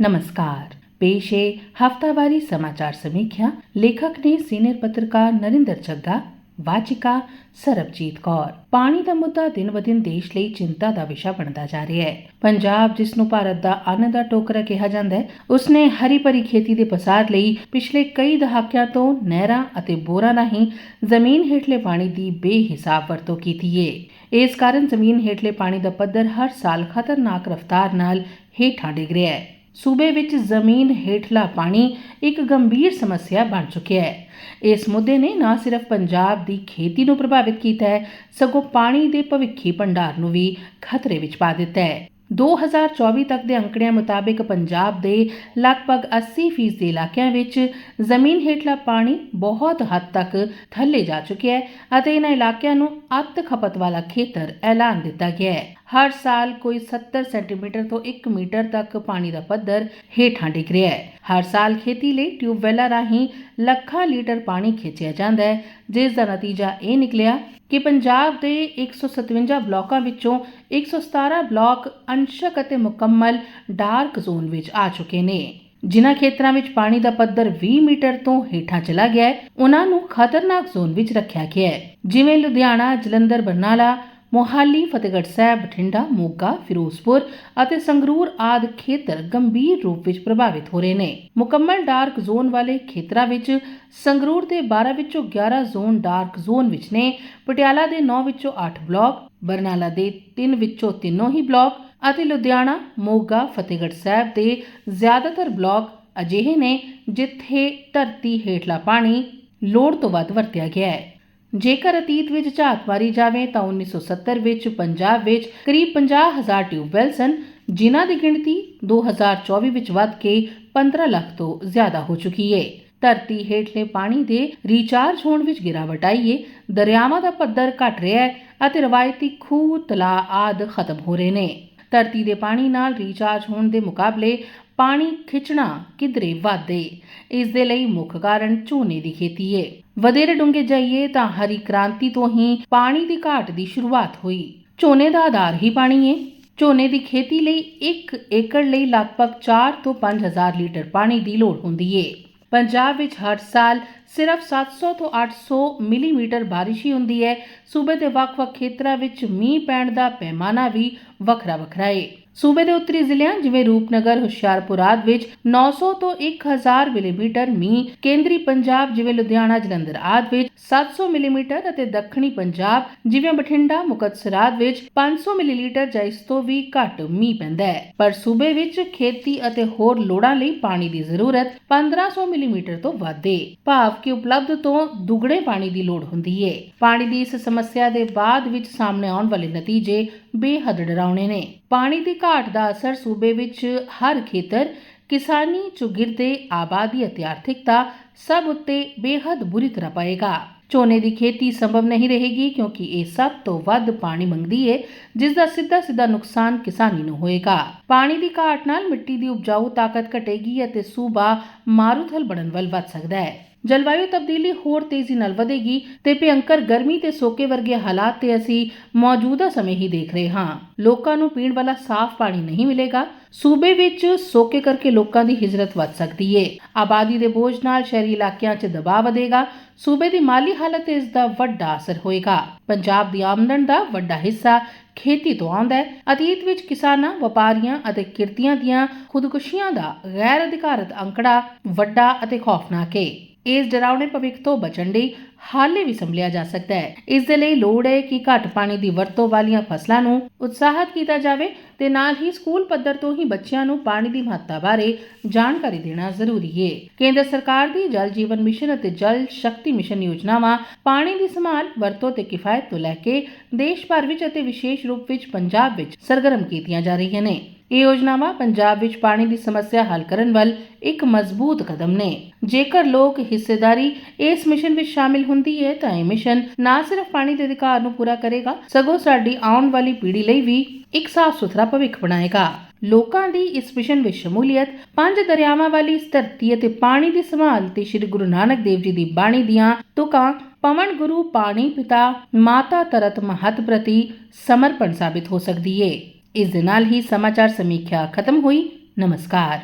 ਨਮਸਕਾਰ ਪੇਸ਼ ਹੈ ਹਫਤਾਵਾਰੀ ਸਮਾਚਾਰ ਸਮੀਖਿਆ ਲੇਖਕ ਨੇ ਸੀਨੀਅਰ ਪੱਤਰਕਾਰ ਨਰਿੰਦਰ ਜੱਗਾ ਵਾਚਿਕਾ ਸਰਬਜੀਤ ਕੌਰ ਪਾਣੀ ਦਾ ਮੁੱਦਾ ਦਿਨ-ਬਦਿਨ ਦੇਸ਼ ਲਈ ਚਿੰਤਾ ਦਾ ਵਿਸ਼ਾ ਬਣਦਾ ਜਾ ਰਿਹਾ ਹੈ ਪੰਜਾਬ ਜਿਸ ਨੂੰ ਭਾਰਤ ਦਾ ਅੰਨ ਦਾ ਟੋਕਰਾ ਕਿਹਾ ਜਾਂਦਾ ਹੈ ਉਸਨੇ ਹਰੀ ਭਰੀ ਖੇਤੀ ਦੇ ਪਸਾਰ ਲਈ ਪਿਛਲੇ ਕਈ ਦਹਾਕਿਆਂ ਤੋਂ ਨਹਿਰਾਂ ਅਤੇ ਬੋਰਾਂ ਰਾਹੀਂ ਜ਼ਮੀਨ ਹੇਠਲੇ ਪਾਣੀ ਦੀ ਬੇਹਿਸਾਬ ਵਰਤੋਂ ਕੀਤੀ ਹੈ ਇਸ ਕਾਰਨ ਜ਼ਮੀਨ ਹੇਠਲੇ ਪਾਣੀ ਦਾ ਪੱਧਰ ਹਰ ਸਾਲ ਖਤਰਨਾਕ ਰਫ਼ਤਾਰ ਨਾਲ ਹੇਠਾਂ ਡਿੱਗ ਰਿਹਾ ਹੈ ਸੂਬੇ ਵਿੱਚ ਜ਼ਮੀਨ ਹੇਠਲਾ ਪਾਣੀ ਇੱਕ ਗੰਭੀਰ ਸਮੱਸਿਆ ਬਣ ਚੁੱਕਿਆ ਹੈ। ਇਸ ਮੁੱਦੇ ਨੇ ਨਾ ਸਿਰਫ ਪੰਜਾਬ ਦੀ ਖੇਤੀ ਨੂੰ ਪ੍ਰਭਾਵਿਤ ਕੀਤਾ ਹੈ, ਸਗੋਂ ਪਾਣੀ ਦੇ ਭਵਿੱਖੀ ਭੰਡਾਰ ਨੂੰ ਵੀ ਖਤਰੇ ਵਿੱਚ ਪਾ ਦਿੱਤਾ ਹੈ। 2024 ਤੱਕ ਦੇ ਅੰਕੜਿਆਂ ਮੁਤਾਬਿਕ ਪੰਜਾਬ ਦੇ ਲਗਭਗ 80% ਦੇ ਇਲਾਕਿਆਂ ਵਿੱਚ ਜ਼ਮੀਨ ਹੇਠਲਾ ਪਾਣੀ ਬਹੁਤ ਹੱਦ ਤੱਕ ਥੱਲੇ ਜਾ ਚੁੱਕਿਆ ਹੈ ਅਤੇ ਇਹਨਾਂ ਇਲਾਕਿਆਂ ਨੂੰ ਅੱਤ ਖਪਤ ਵਾਲਾ ਖੇਤਰ ਐਲਾਨ ਦਿੱਤਾ ਗਿਆ ਹੈ। ਹਰ ਸਾਲ ਕੋਈ 70 ਸੈਂਟੀਮੀਟਰ ਤੋਂ 1 ਮੀਟਰ ਤੱਕ ਪਾਣੀ ਦਾ ਪੱਧਰ ਹੇਠਾਂ ਡਿੱਗ ਰਿਹਾ ਹੈ। ਹਰ ਸਾਲ ਖੇਤੀ ਲਈ ਟਿਊਬਵੈਲਾਂ ਰਾਹੀਂ ਲੱਖਾਂ ਲੀਟਰ ਪਾਣੀ ਖਿੱਚਿਆ ਜਾਂਦਾ ਹੈ, ਜਿਸ ਦਾ ਨਤੀਜਾ ਇਹ ਨਿਕਲਿਆ ਕਿ ਪੰਜਾਬ ਦੇ 157 ਬਲਾਕਾਂ ਵਿੱਚੋਂ 117 ਬਲਾਕ ਅੰਸ਼ਕ ਅਤੇ ਮੁਕੰਮਲ ਡਾਰਕ ਜ਼ੋਨ ਵਿੱਚ ਆ ਚੁੱਕੇ ਨੇ। ਜਿਨ੍ਹਾਂ ਖੇਤਰਾਂ ਵਿੱਚ ਪਾਣੀ ਦਾ ਪੱਧਰ 20 ਮੀਟਰ ਤੋਂ ਹੇਠਾਂ ਚਲਾ ਗਿਆ ਹੈ ਉਹਨਾਂ ਨੂੰ ਖਤਰਨਾਕ ਜ਼ੋਨ ਵਿੱਚ ਰੱਖਿਆ ਗਿਆ ਹੈ, ਜਿਵੇਂ ਲੁਧਿਆਣਾ, ਜਲੰਧਰ, ਬਰਨਾਲਾ ਮੋਹਾਲੀ, ਫਤਿਹਗੜ੍ਹ ਸਾਹਿਬ, ਬਠਿੰਡਾ, ਮੋਗਾ, ਫਿਰੋਜ਼ਪੁਰ ਅਤੇ ਸੰਗਰੂਰ ਆਦ ਖੇਤਰ ਗੰਭੀਰ ਰੂਪ ਵਿੱਚ ਪ੍ਰਭਾਵਿਤ ਹੋ ਰਹੇ ਨੇ। ਮੁਕੰਮਲ ਡਾਰਕ ਜ਼ੋਨ ਵਾਲੇ ਖੇਤਰਾਂ ਵਿੱਚ ਸੰਗਰੂਰ ਦੇ 12 ਵਿੱਚੋਂ 11 ਜ਼ੋਨ ਡਾਰਕ ਜ਼ੋਨ ਵਿੱਚ ਨੇ। ਪਟਿਆਲਾ ਦੇ 9 ਵਿੱਚੋਂ 8 ਬਲਾਕ, ਬਰਨਾਲਾ ਦੇ 3 ਵਿੱਚੋਂ ਤਿੰਨੋਂ ਹੀ ਬਲਾਕ ਅਤੇ ਲੁਧਿਆਣਾ, ਮੋਗਾ, ਫਤਿਹਗੜ੍ਹ ਸਾਹਿਬ ਦੇ ਜ਼ਿਆਦਾਤਰ ਬਲਾਕ ਅਜਿਹੇ ਨੇ ਜਿੱਥੇ ਧਰਤੀ ਹੇਠਲਾ ਪਾਣੀ ਲੋੜ ਤੋਂ ਵੱਧ ਵਰਤਿਆ ਗਿਆ ਹੈ। ਜੇਕਰ ਅਤੀਤ ਵਿੱਚ ਝਾਤ ਮਾਰੀ ਜਾਵੇ ਤਾਂ 1970 ਵਿੱਚ ਪੰਜਾਬ ਵਿੱਚ ਕਰੀਬ 50000 ਟਿਊਬਵੈੱਲ ਸਨ ਜਿਨ੍ਹਾਂ ਦੀ ਗਿਣਤੀ 2024 ਵਿੱਚ ਵੱਧ ਕੇ 15 ਲੱਖ ਤੋਂ ਜ਼ਿਆਦਾ ਹੋ ਚੁੱਕੀ ਹੈ ਧਰਤੀ ਹੇਠਲੇ ਪਾਣੀ ਦੇ ਰੀਚਾਰਜ ਹੋਣ ਵਿੱਚ ਗਿਰਾਵਟ ਆਈ ਹੈ ਦਰਿਆਵਾਂ ਦਾ ਪੱਧਰ ਘਟ ਰਿਹਾ ਹੈ ਅਤੇ ਰਵਾਇਤੀ ਖੂਹ, ਤਲਾਅ ਆਦ ਖਤਮ ਹੋ ਰਹੇ ਨੇ। ਧਰਤੀ ਦੇ ਪਾਣੀ ਨਾਲ ਰੀਚਾਰਜ ਹੋਣ ਦੇ ਮੁਕਾਬਲੇ ਪਾਣੀ ਖਿੱਚਣਾ ਕਿਧਰੇ ਵਾਧੇ। ਇਸ ਦੇ ਲਈ ਮੁੱਖ ਕਾਰਨ ਝੋਨੇ ਦੀ ਖੇਤੀ ਹੈ ਵਧੇਰੇ ਡੂੰਘੇ ਜਾਈਏ ਤਾਂ ਹਰੀ ਕ੍ਰਾਂਤੀ ਤੋਂ ਹੀ ਪਾਣੀ ਦੀ ਘਾਟ ਦੀ ਸ਼ੁਰੂਆਤ ਹੋਈ। ਝੋਨੇ ਦਾ ਆਧਾਰ ਹੀ ਪਾਣੀ ਹੈ ਝੋਨੇ ਦੀ ਖੇਤੀ ਲਈ 1 ਏਕੜ ਲਈ ਲਗਭਗ 4 ਤੋਂ 5000 ਲੀਟਰ ਪਾਣੀ ਦੀ ਲੋੜ ਹੁੰਦੀ ਹੈ ਪੰਜਾਬ ਵਿੱਚ ਹਰ ਸਾਲ ਸਿਰਫ 700 ਤੋਂ 800 ਮਿਲੀਮੀਟਰ ਬਾਰਿਸ਼ ਹੀ ਹੁੰਦੀ ਹੈ। ਸੂਬੇ ਦੇ ਵੱਖ-ਵੱਖ ਖੇਤਰਾਂ ਵਿੱਚ ਮੀਂਹ ਪੈਣ ਦਾ ਪੈਮਾਨਾ ਵੀ ਵੱਖਰਾ-ਵੱਖਰਾ ਹੈ ਸੂਬੇ ਦੇ ਉੱਤਰੀ ਜ਼ਿਲ੍ਹਿਆਂ ਜਿਵੇਂ ਰੂਪਨਗਰ, ਹੁਸ਼ਿਆਰਪੁਰ ਆਦਿ ਵਿੱਚ 900 ਤੋਂ 1000 ਮਿਲੀਮੀਟਰ ਮੀਂਹ, ਕੇਂਦਰੀ ਪੰਜਾਬ ਜਿਵੇਂ ਲੁਧਿਆਣਾ, ਜਲੰਧਰ ਆਦਿ ਵਿੱਚ 700 ਮਿਲੀਮੀਟਰ ਅਤੇ ਦੱਖਣੀ ਪੰਜਾਬ ਜਿਵੇਂ ਬਠਿੰਡਾ, ਮੁਕਤਸਰ ਆਦਿ ਵਿੱਚ 500 ਮਿਲੀਲੀਟਰ ਜਾਂ ਇਸ ਤੋਂ ਵੀ ਘੱਟ ਮੀਂਹ ਪੈਂਦਾ ਹੈ। ਪਰ ਸੂਬੇ ਵਿੱਚ ਖੇਤੀ ਅਤੇ ਹੋਰ ਲੋੜਾਂ ਲਈ ਪਾਣੀ ਦੀ ਜ਼ਰੂਰਤ 1500 ਮਿਲੀਮੀਟਰ ਤੋਂ ਵੱਧ ਹੈ ਭਾਵ ਕਿ ਉਪਲਬਧ ਤੋਂ ਦੁੱਗਣੇ ਪਾਣੀ ਦੀ ਲੋੜ ਹੁੰਦੀ ਹੈ ਪਾਣੀ ਦੀ ਇਸ ਸਮੱਸਿਆ ਦੇ ਬਾਅਦ ਵਿੱਚ ਸਾਹਮਣੇ ਆਉਣ ਵਾਲੇ ਨਤੀਜੇ ਬੇਹੱਦ ਡਰਾਉਣੇ ਨੇ। ਪਾਣੀ ਦੀ ਘਾਟ ਦਾ ਅਸਰ ਸੂਬੇ ਵਿੱਚ ਹਰ ਖੇਤਰ, ਕਿਸਾਨੀ ਚੁਗਿਰਦੇ ਆਬਾਦੀ ਅਤੇ ਆਰਥਿਕਤਾ ਸਭ ਉੱਤੇ ਬੇਹੱਦ ਬੁਰੀ ਤਰ੍ਹਾਂ ਪਏਗਾ। ਝੋਨੇ ਦੀ ਖੇਤੀ ਸੰਭਵ ਨਹੀਂ ਰਹੇਗੀ ਕਿਉਂਕਿ ਇਹ ਸਭ ਤੋਂ ਵੱਧ ਪਾਣੀ ਮੰਗਦੀ ਹੈ ਜਿਸ ਦਾ ਸਿੱਧਾ ਸਿੱਧਾ ਨੁਕਸਾਨ ਕਿਸਾਨੀ ਨੂੰ ਹੋਏਗਾ। ਪਾਣੀ ਦੀ ਘਾਟ ਨਾਲ ਮਿੱਟੀ ਦੀ ਉਪਜਾਊ ਤਾਕਤ ਘਟੇਗੀ ਅਤੇ ਸੂਬਾ ਮਾਰੂਥਲ ਬਣਨ ਵੱਲ ਵੱਧ ਸਕਦਾ ਹੈ। ਜਲਵਾਯੂ ਤਬਦੀਲੀ ਹੋਰ ਤੇਜ਼ੀ ਨਾਲ ਵਧੇਗੀ ਤੇ ਭਿਅੰਕਰ ਗਰਮੀ ਤੇ ਸੋਕੇ ਵਰਗੇ ਹਾਲਾਤ ਤੇ ਅਸੀਂ ਮੌਜੂਦਾ ਸਮੇਂ ਹੀ ਦੇਖ ਰਹੇ ਹਾਂ। ਲੋਕਾਂ ਨੂੰ ਪੀਣ ਵਾਲਾ ਸਾਫ਼ ਪਾਣੀ ਨਹੀਂ ਮਿਲੇਗਾ। ਸੂਬੇ ਵਿੱਚ ਸੋਕੇ ਕਰਕੇ ਲੋਕਾਂ ਦੀ ਹਿਜਰਤ ਵੱਧ ਸਕਦੀ ਏ। ਆਬਾਦੀ ਦੇ ਬੋਝ ਨਾਲ ਸ਼ਹਿਰੀ ਇਲਾਕਿਆਂ 'ਚ ਦਬਾਅ ਵਧੇਗਾ। ਸੂਬੇ ਦੀ ਮਾਲੀ ਹਾਲਤ ਤੇ ਇਸ ਦਾ ਵੱਡਾ ਅਸਰ ਹੋਏਗਾ। ਪੰਜਾਬ ਦੀ ਆਮਦਨ ਦਾ ਵੱਡਾ ਹਿੱਸਾ ਖੇਤੀ ਤੋਂ ਆਉਂਦਾ ਹੈ। ਅਤੀਤ ਵਿੱਚ ਕਿਸਾਨਾਂ, ਵਪਾਰੀਆਂ ਅਤੇ ਕਿਰਤੀਆਂ ਦੀਆਂ ਖੁਦਕੁਸ਼ੀਆਂ ਦਾ ਗੈਰ ਅਧਿਕਾਰਤ ਅੰਕੜਾ ਵੱਡਾ ਅਤੇ ਖੌਫਨਾਕ ਏ। ਇਸ ਡਰਾਉਣੇ ਭਵਿੱਖ ਤੋਂ ਬਚਣ ਲਈ ਹਾਲੇ ਵੀ ਸੰਭਲਿਆ ਜਾ ਸਕਦਾ ਹੈ। ਇਸ ਦੇ ਲਈ ਲੋੜ ਹੈ ਕਿ ਘੱਟ ਪਾਣੀ ਦੀ ਵਰਤੋਂ ਵਾਲੀਆਂ ਫਸਲਾਂ ਨੂੰ ਉਤਸ਼ਾਹਿਤ ਕੀਤਾ ਜਾਵੇ ਤੇ ਨਾਲ ਹੀ ਸਕੂਲ ਪੱਧਰ ਤੋਂ ਹੀ ਬੱਚਿਆਂ ਨੂੰ ਪਾਣੀ ਦੀ ਮਹੱਤਤਾ ਬਾਰੇ ਜਾਣਕਾਰੀ ਦੇਣਾ ਜ਼ਰੂਰੀ ਹੈ। ਕੇਂਦਰ ਸਰਕਾਰ ਦੀ ਜਲ ਜੀਵਨ ਮਿਸ਼ਨ ਅਤੇ ਜਲ ਸ਼ਕਤੀ ਮਿਸ਼ਨ ਯੋਜਨਾਵਾਂ ਪਾਣੀ ਦੀ ਸੰਭਾਲ, ਵਰਤੋਂ ਤੇ ਕਿਫਾਇਤ ਤੋਂ ਲੈ ਕੇ ਦੇਸ਼ ਭਰ ਵਿੱਚ ਅਤੇ ਵਿਸ਼ੇਸ਼ ਰੂਪ ਵਿੱਚ ਪੰਜਾਬ ਵਿੱਚ ਸਰਗਰਮ ਕੀਤੀਆਂ ਜਾ ਰਹੀਆਂ ਨੇ। ਇਹ ਯੋਜਨਾਵਾਂ ਪੰਜਾਬ ਵਿੱਚ ਪਾਣੀ ਦੀ ਸਮੱਸਿਆ ਹੱਲ ਕਰਨ ਵੱਲ ਇੱਕ ਮਜ਼ਬੂਤ ਕਦਮ ਨੇ। ਜੇਕਰ ਲੋਕ ਹਿੱਸੇਦਾਰੀ ਇਸ ਮਿਸ਼ਨ ਵਿੱਚ ਸ਼ਾਮਿਲ ਹੁੰਦੀ ਹੈ, ਤਾਂ ਇਹ ਮਿਸ਼ਨ ਨਾ ਸਿਰਫ ਪਾਣੀ ਦੇ ਅਧਿਕਾਰ ਨੂੰ ਪੂਰਾ ਕਰੇਗਾ, ਸਗੋਂ ਸਾਡੀ ਆਉਣ ਵਾਲੀ ਪੀੜ੍ਹੀ ਲਈ ਵੀ ਇੱਕ ਸਾਫ਼ ਸੁਥਰਾ ਭਵਿੱਖ ਬਣਾਏਗਾ। ਲੋਕਾਂ ਦੀ ਇਸ ਮਿਸ਼ਨ ਵਿੱਚ ਸ਼ਮੂਲੀਅਤ, ਪੰਜ ਦਰਿਆਵਾਂ ਵਾਲੀ ਇਸ ਧਰਤੀ ਅਤੇ ਪਾਣੀ ਦੀ ਸੰਭਾਲ ਤੇ ਸ੍ਰੀ ਗੁਰੂ ਨਾਨਕ ਦੇਵ ਜੀ ਦੀ ਬਾਣੀ ਦੀਆਂ ਤੁਕਾਂ, ਪਵਨ ਗੁਰੂ, ਪਾਣੀ ਪਿਤਾ, ਮਾਤਾ ਤਰਤ ਮਹਤ ਪ੍ਰਤੀ ਸਮਰਪਣ ਸਾਬਿਤ ਹੋ ਸਕਦੀ ਏ। ਇਸ ਦੇ ਨਾਲ ਹੀ ਸਮਾਚਾਰ ਸਮੀਖਿਆ ਖਤਮ ਹੋਈ। ਨਮਸਕਾਰ।